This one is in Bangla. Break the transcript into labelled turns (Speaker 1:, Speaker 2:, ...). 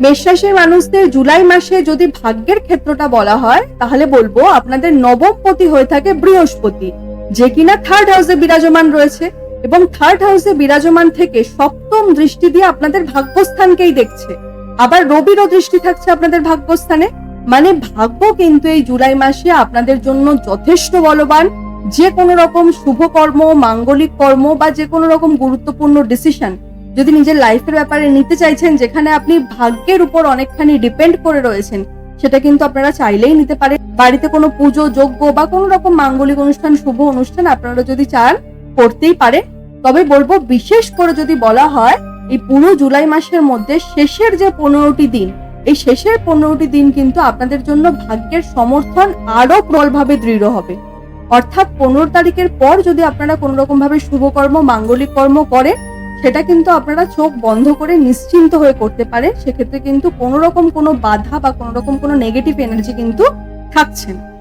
Speaker 1: মেষ রাশির মানুষদের জুলাই মাসে যদি ভাগ্যের ক্ষেত্রটা বলা হয়, তাহলে বলব আপনাদের নবমপতি হয়ে থাকে বৃহস্পতি, যে কিনা থার্ড হাউসে বিরাজমান রয়েছে এবং থার্ড হাউসে বিরাজমান থেকে সপ্তম দৃষ্টি দিয়ে আপনাদের ভাগ্যস্থানকেই দেখছে। আবার রবিরও দৃষ্টি থাকছে আপনাদের ভাগ্যস্থানে। মানে ভাগ্য কিন্তু এই জুলাই মাসে আপনাদের জন্য যথেষ্ট বলবান। যে কোনো রকম শুভ কর্ম, মাঙ্গলিক কর্ম বা যে কোনো রকম গুরুত্বপূর্ণ ডিসিশন যদি নিজের লাইফের ব্যাপারে নিতে চাইছেন, যেখানে আপনি ভাগ্যের উপর অনেকখানি ডিপেন্ড করে রয়েছেন, সেটা কিন্তু আপনারা চাইলেই নিতে পারেন। বাড়িতে কোনো পুজো, যজ্ঞ বা কোনো রকম মাঙ্গলিক অনুষ্ঠান, শুভ অনুষ্ঠান আপনারা যদি চান, করতেই পারে তবে বলব, বিশেষ করে যদি বলা হয়, এই পুরো জুলাই মাসের মধ্যে শেষের যে পনেরোটি দিন, এই শেষের পনেরোটি দিন কিন্তু আপনাদের জন্য ভাগ্যের সমর্থন আরও প্রবলভাবে দৃঢ় হবে। অর্থাৎ পনেরো তারিখের পর যদি আপনারা কোনো রকম ভাবে শুভকর্ম মাঙ্গলিক কর্ম করে সেটা কিন্তু আপনারা চোখ বন্ধ করে নিশ্চিন্ত হয়ে করতে পারে সেক্ষেত্রে কিন্তু কোনো রকম কোনো বাধা বা কোনো রকম কোনো নেগেটিভ এনার্জি কিন্তু থাকছে না।